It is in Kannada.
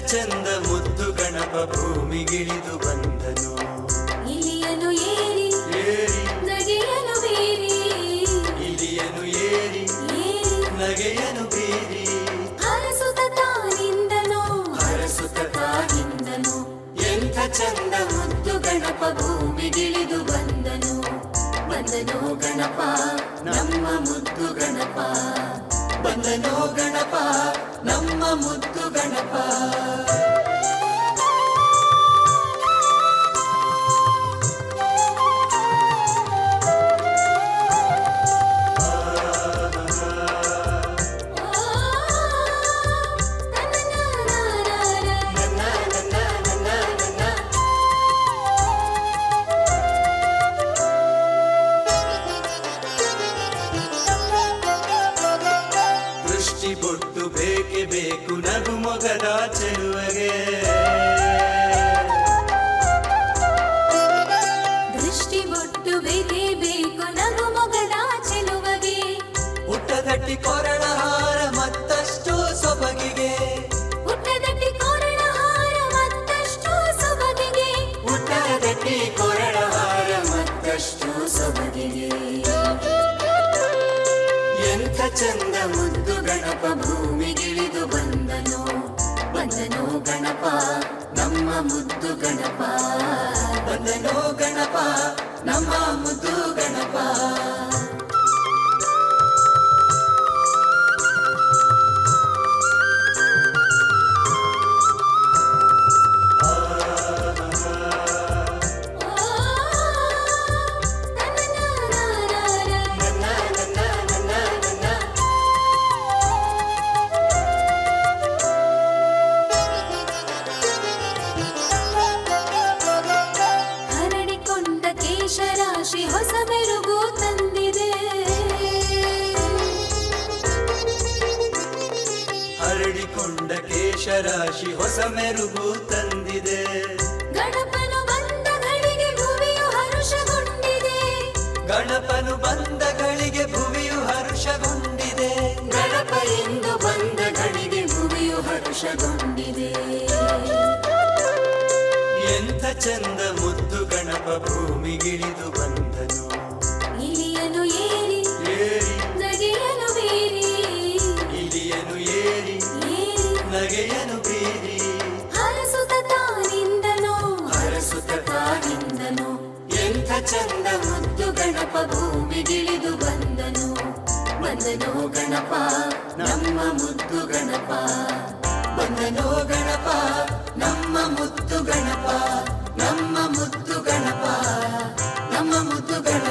ಚಂದ ಮುದ್ದು ಗಣಪ ಭೂಮಿಗಿಳಿದು ಬಂದನು. ಇಲಿಯನು ಏರಿ ಏರಿ. ನಗೆಯನು ಬೀರಿ. ಇಲಿಯನು ಏರಿ ಏರಿ. ನಗೆಯನು ಬೀರಿ. ಹರಸುತ ತಾನಿಂದನು ಹರಸುತ ತಾನಿಂದನು. ಎಂಥ ಚಂದ ಮುದ್ದು ಗಣಪ ಭೂಮಿಗಿಳಿದು ಬಂದನು. ಬಂದನು ಗಣಪ ನಮ್ಮ ಮುದ್ದು ಗಣಪ. ಬಂದನು ಗಣಪ. ನಮ್ಮ ಮುದ್ದು ಚೆಲುವಗೆ ದೃಷ್ಟಿ ಬೊಟ್ಟು ಬೇಕೇ ಬೇಕು ನಗು ಮೊಗದ ಚೆಲುವಗೆ. ಹುಟ್ಟದಟ್ಟಿ ಕೊರಳ ಹಾರ ಮತ್ತಷ್ಟು ಸೊಬಗಿಗೆ. ಹುಟ್ಟದಟ್ಟಿ ಕೋರಣ ಹಾರ ಮತ್ತಷ್ಟು ಸೊಬಗಿಗೆ. ಹುಟ್ಟದಟ್ಟಿ ಕೊರಳ ಹಾರ ಮತ್ತಷ್ಟು ಸೊಬಗಿಗೆ. ಎಂಥ ಚಂದ ಮುದ್ದು ಗಣಪ ಭೂಮಿಗಿಳಿದು ಬಂದನು. ಬಂದನು ಗಣಪ ನಮ್ಮ ಮುದ್ದು ಗಣಪ. ಬಂದನೋ ಗಣಪ ನಮ್ಮ ಮುದ್ದು ಗಣಪ. ಕೇಶರಾಶಿ ಹೊಸ ಮೆರುಗು ತಂದಿದೆ. ಗಣಪನು ಬಂದ ಗಳಿಗೆ ಭೂಮಿಯು ಹರುಷಗೊಂಡಿದೆ. ಗಣಪನು ಬಂದ ಗಳಿಗೆ ಭುವಿಯು ಹರುಷಗೊಂಡಿದೆ. ಗಣಪ ಎಂದು ಬಂದ ಗಳಿಗೆ ಭೂಮಿಯು ಹರುಷಗೊಂಡಿದೆ. ಎಂಥ ಚಂದ ಮುದ್ದು ಗಣಪ ಭೂಮಿಗಿಳಿದು ಬಂದನು. ಇಳಿಯನು ಏರಿ ಚಂದ ಮುದ್ದು ಗಣಪ ಭೂಮಿಗಿಳಿದು ಬಂದನು. ಬಂದನು ಗಣಪ ನಮ್ಮ ಮುದ್ದು ಗಣಪ. ಬಂದನು ಗಣಪ ನಮ್ಮ ಮುದ್ದು ಗಣಪ. ನಮ್ಮ ಮುದ್ದು ಗಣಪ ನಮ್ಮ ಮುದ್ದು ಗಣಪ.